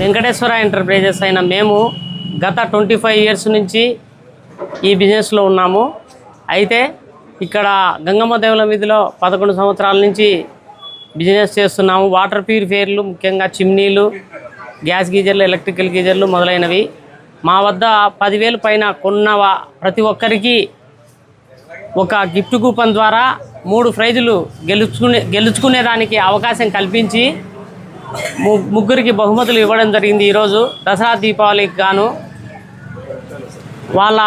Venkateswara enterprises అయిన మేము గత ట్వంటీ ఫైవ్ ఇయర్స్ నుంచి ఈ బిజినెస్లో ఉన్నాము. అయితే ఇక్కడ గంగమ్మ దేవుల వీధిలో పదకొండు సంవత్సరాల నుంచి బిజినెస్ చేస్తున్నాము. వాటర్ ప్యూరిఫైయర్లు ముఖ్యంగా చిమ్నీలు గ్యాస్ గీజర్లు ఎలక్ట్రికల్ గీజర్లు మొదలైనవి. మా వద్ద పదివేలు పైన కొన్న ప్రతి ఒక్కరికి ఒక గిఫ్ట్ కూపన్ ద్వారా మూడు ప్రైజులు గెలుచుకునే గెలుచుకునేదానికి అవకాశం కల్పించి ముగ్గురికి బహుమతులు ఇవ్వడం జరిగింది ఈరోజు. దసరా దీపావళికి గాను వాళ్ళ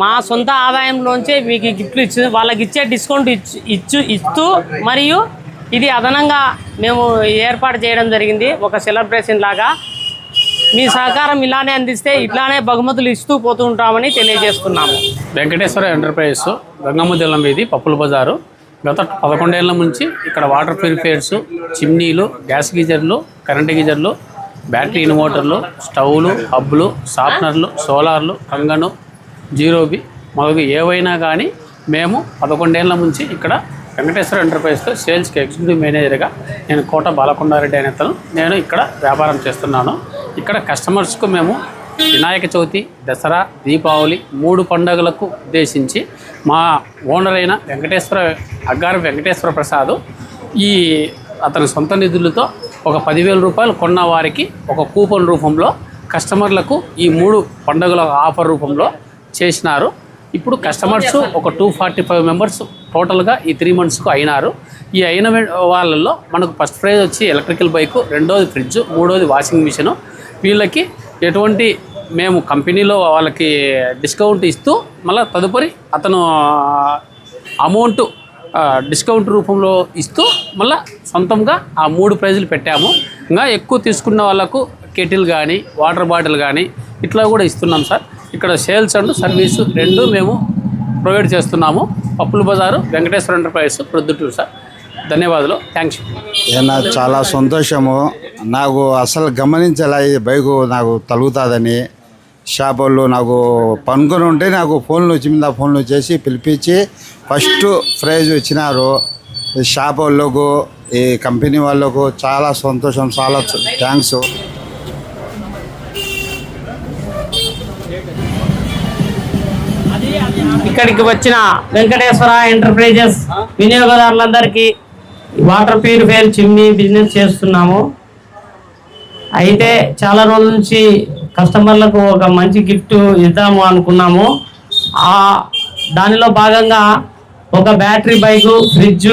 మా సొంత ఆదాయంలోంచే మీకు గిఫ్ట్లు ఇచ్చి వాళ్ళకి ఇచ్చే డిస్కౌంట్ ఇచ్చు ఇచ్చు ఇస్తూ మరియు ఇది అదనంగా మేము ఏర్పాటు చేయడం జరిగింది. ఒక సెలబ్రేషన్ లాగా మీ సహకారం ఇలానే అందిస్తే ఇట్లానే బహుమతులు ఇస్తూ పోతూ ఉంటామని తెలియజేస్తున్నాము. వెంకటేశ్వర ఎంటర్ప్రైజెస్ గంగమ్మ దిల్లం వీధి పప్పుల బజారు. గత పదకొండేళ్ళ నుంచి ఇక్కడ వాటర్ ప్యూరిఫైయర్స్ చిమ్నీలు గ్యాస్ గీజర్లు కరెంటు గీజర్లు బ్యాటరీ ఇన్వర్టర్లు స్టవ్లు హబ్లు షార్ప్నర్లు సోలార్లు కంగను జీరోబి మొదలు ఏవైనా కానీ మేము పదకొండేళ్ళ నుంచి ఇక్కడ వెంకటేశ్వర ఎంటర్ప్రైజ్తో సేల్స్కి ఎగ్జిక్యూటివ్ మేనేజర్గా నేను కోట బాలకొండారెడ్డి అనే అతను. నేను ఇక్కడ వ్యాపారం చేస్తున్నాను. ఇక్కడ కస్టమర్స్కు మేము వినాయక చవితి దసరా దీపావళి మూడు పండుగలకు ఉద్దేశించి మా ఓనర్ అయిన వెంకటేశ్వర అగ్గారు వెంకటేశ్వర ప్రసాద్ ఈ అతని సొంత నిధులతో ఒక పదివేల రూపాయలు కొన్న వారికి ఒక కూపన్ రూపంలో కస్టమర్లకు ఈ మూడు పండుగల ఆఫర్ రూపంలో చేసినారు. ఇప్పుడు కస్టమర్స్ ఒక టూ ఫార్టీ ఫైవ్ మెంబర్స్ టోటల్గా ఈ త్రీ మంత్స్కు అయినారు. ఈ అయిన వాళ్ళల్లో మనకు ఫస్ట్ ప్రైజ్ వచ్చి ఎలక్ట్రికల్ బైకు రెండోది ఫ్రిడ్జ్ మూడోది వాషింగ్ మిషన్. వీళ్ళకి ఎటువంటి మేము కంపెనీలో వాళ్ళకి డిస్కౌంట్ ఇస్తూ మళ్ళీ తదుపరి అతను అమౌంట్ డిస్కౌంట్ రూపంలో ఇస్తూ మళ్ళీ సొంతంగా ఆ మూడు ప్రైజులు పెట్టాము. ఇంకా ఎక్కువ తీసుకున్న వాళ్ళకు కెటిల్ కానీ వాటర్ బాటిల్ కానీ ఇట్లా కూడా ఇస్తున్నాం సార్. ఇక్కడ సేల్స్ అండ్ సర్వీసు రెండు మేము ప్రొవైడ్ చేస్తున్నాము. పప్పుల బజారు వెంకటేశ్వర ఎంటర్ప్రైజెస్ ప్రొద్దుటూరు సార్. ధన్యవాదాలు. థ్యాంక్స్. ఏ నాకు చాలా సంతోషము. నాకు అసలు గమనించాల ఈ బైకు నాకు తలుగుతుందని. షాప్ వాళ్ళు నాకు పనుకొని ఉంటే నాకు ఫోన్లు వచ్చింది ఆ ఫోన్లు చేసి పిలిపించి ఫస్ట్ ప్రైజ్ ఇచ్చినారు ఈ షాప్ వాళ్ళకు ఈ కంపెనీ వాళ్ళకు చాలా సంతోషం చాలా థ్యాంక్స్. ఇక్కడికి వచ్చిన వెంకటేశ్వర ఎంటర్ప్రైజెస్ వినియోగదారులందరికీ వాటర్ ప్యూరిఫైయర్ చిమ్నీ బిజినెస్ చేస్తున్నాము. అయితే చాలా రోజుల నుంచి కస్టమర్లకు ఒక మంచి గిఫ్ట్ ఇద్దాము అనుకున్నాము. ఆ దానిలో భాగంగా ఒక బ్యాటరీ బైకు ఫ్రిడ్జ్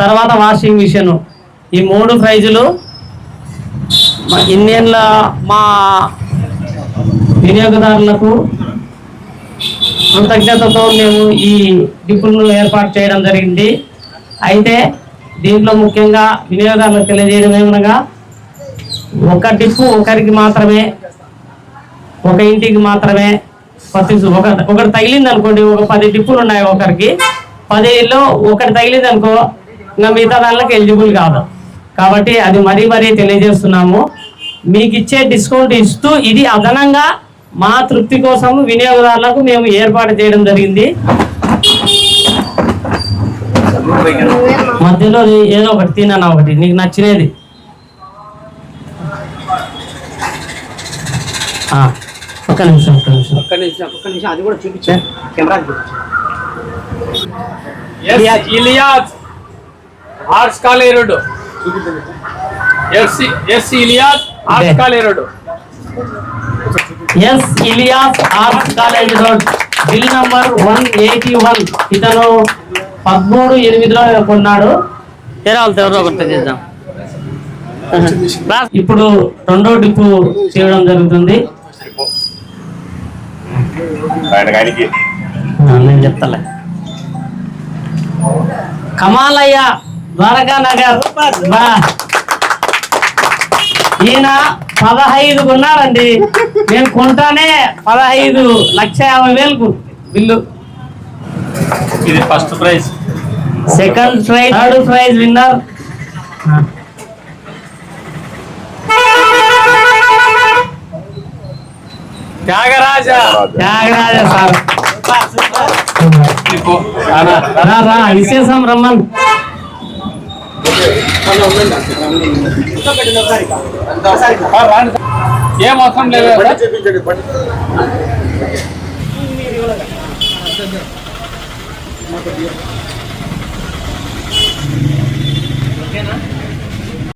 తర్వాత వాషింగ్ మిషన్. ఈ మూడు ప్రైజులు మా ఇన్నేళ్ళ మా వినియోగదారులకు కృతజ్ఞతతో మేము ఈ డిప్పులను ఏర్పాటు చేయడం జరిగింది. అయితే దీంట్లో ముఖ్యంగా వినియోగదారులకు తెలియజేయడం ఏమనగా ఒక డిప్పు ఒకరికి మాత్రమే ఒక ఇంటికి మాత్రమే వర్తించు ఒక ఒకటి తగిలింది అనుకోండి ఒక పది డిప్పులు ఉన్నాయి ఒకరికి. పదిలో ఒకటి తగిలింది అనుకో ఇంకా మిగతా దానికి ఎలిజిబుల్ కాదు. కాబట్టి అది మరీ మరీ తెలియజేస్తున్నాము. మీకు ఇచ్చే డిస్కౌంట్ ఇస్తూ ఇది అదనంగా మా తృప్తి కోసం వినియోగదారులకు మేము ఏర్పాటు చేయడం జరిగింది. మధ్యలో ఏదో ఒకటి తిన్నాను ఒకటి నీకు నచ్చినది. ఆ, ఒక్క నిమిషం ఒక్క నిమిషం. ఒక్క నిమిషం ఒక్క నిమిషం. అది కూడా చూపించా. కెమెరా కాలేరుడు S S Ilyas arts కాలేరుడు S Ilyas arts college road bill number one eighty one ఇతను పదమూడు ఎనిమిదిలో కొన్నాడు. చేద్దాం. ఇప్పుడు రెండో డిప్పు చేయడం జరుగుతుంది. ఆ, నేను చెప్తాలే. కమాలయ్య ద్వారకా నగర్ బా. ఈయన పదహైదు కొన్నాడండి నేను కొంటానే పదహైదు లక్ష యాభై వేలకు. బిల్లు. ఇది first prize. Second prize third prize winner. Thyagaraja Thyagaraja sir రా రా విశేషం రమ్మన్ ఏం అవసరం లేదు ఓకేనా